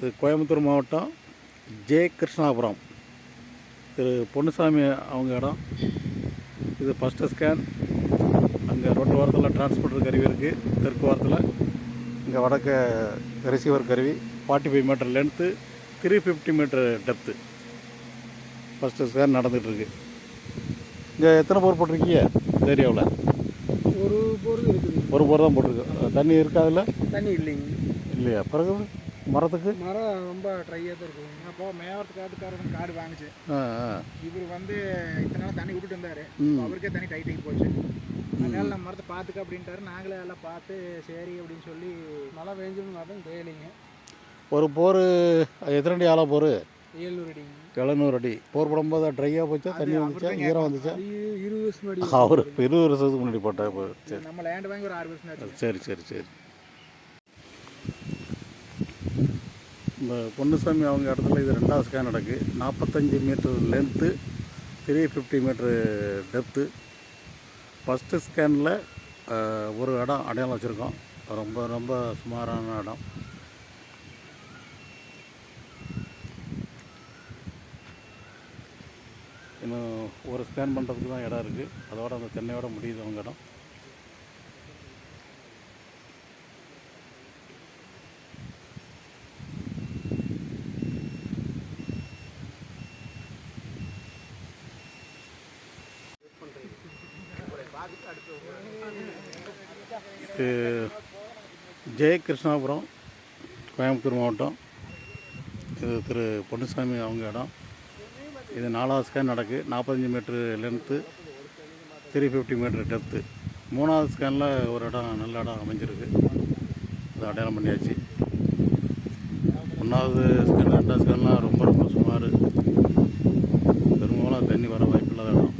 இது கோயம்புத்தூர் மாவட்டம் ஜே கிருஷ்ணாபுரம். திரு பொன்னுசாமி அவங்க இடம். இது ஃபஸ்ட்டு ஸ்கேன் அங்கே ரோட்டு வாரத்தில் டிரான்ஸ்போர்ட்டர் கருவி இருக்குது தெற்கு வாரத்தில். இங்கே வடக்க ரிசீவர் கருவி. Forty five metre length three fifty metre depth first scan நடந்துகிட்ருக்கு. இங்கே எத்தனை போர் போட்டிருக்கீங்க? இந்த ஏரியாவில்? ஒரு இருக்குது. ஒரு போர் தான் போட்டிருக்கு. தண்ணி இருக்காதுல்ல தண்ணி இல்லைங்க. இல்லையா? பிறகு? மரத்துக்கு? மரம் ரொம்ப ட்ரையாக தான் இருக்குங்க அப்போ மேவரத்து காட்டுக்காரன் காடு வாங்குச்சு. இவர் வந்து இத்தனை நாள் தண்ணி விட்டுட்டு இருந்தாரு. அவருக்கே தண்ணி டைட் ஆகி போச்சு. அதனால நம்ம மரத்தை பார்த்துக்க அப்படின்ட்டாரு. நாங்களே எல்லாம் பார்த்து சரி அப்படின்னு சொல்லி மழை பெஞ்சிருந்து தான் தேயலைங்க ஒரு போர் எத்தனை அடி ஆழம் போர்? ஏழ்நூறு அடிங்க. எழுநூறு அடி. போர் போடும்போது ட்ரையாக போச்சா? தண்ணி வந்துச்சா? ஈரம் வந்துச்சா? இருபது வருஷம் அவர் இருபது வருஷத்துக்கு முன்னாடி போட்டா சரி நம்ம லேண்ட் வாங்கி ஒரு ஆறு வருஷம் சரி சரி சரி. நம்ம பொன்னுசாமி அவங்க இடத்துல இது ரெண்டாவது ஸ்கேன் நடக்கு. நாற்பத்தஞ்சு metre length three fifty metre depth first ஸ்கேனில் ஒரு இடம் அடையாளம் வச்சுருக்கோம். ரொம்ப ரொம்ப சுமாரான இடம். இன்னும் ஒரு ஸ்கேன் பண்ணுறதுக்கு தான் இடம் இருக்குது அதோட அந்த தென்னையோட முடியுது அவங்க இடம். இது ஜெய கிருஷ்ணாபுரம் கோயம்புத்தூர் மாவட்டம். இது திரு பொன்னுசாமி அவங்க இடம். இது நாலாவது ஸ்கேன் நடக்கு. நாற்பத்தஞ்சு metre length three fifty metre depth மூணாவது ஸ்கேனில் ஒரு இடம் நல்ல இடம் அமைஞ்சிருக்கு. அது அடையாளம் பண்ணியாச்சு. ஒன்றாவது ஸ்கேன் ரெண்டாவது ஸ்கேன்லாம் ரொம்ப ரொம்ப சுமார் பெரும்பாலும் தண்ணி வர வாய்ப்பில்லாத இடம்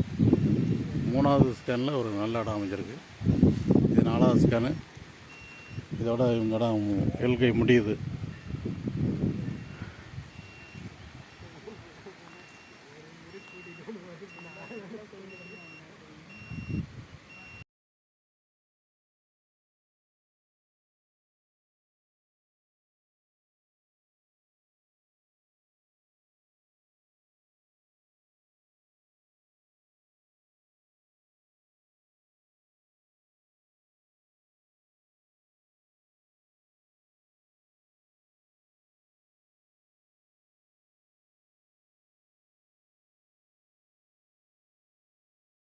மூணாவது ஸ்கேனில் ஒரு நல்ல இடம் அமைஞ்சிருக்கு. இது நாலாவது ஸ்கேனு. இதோட இவங்க இடம் எல்கை முடியுது.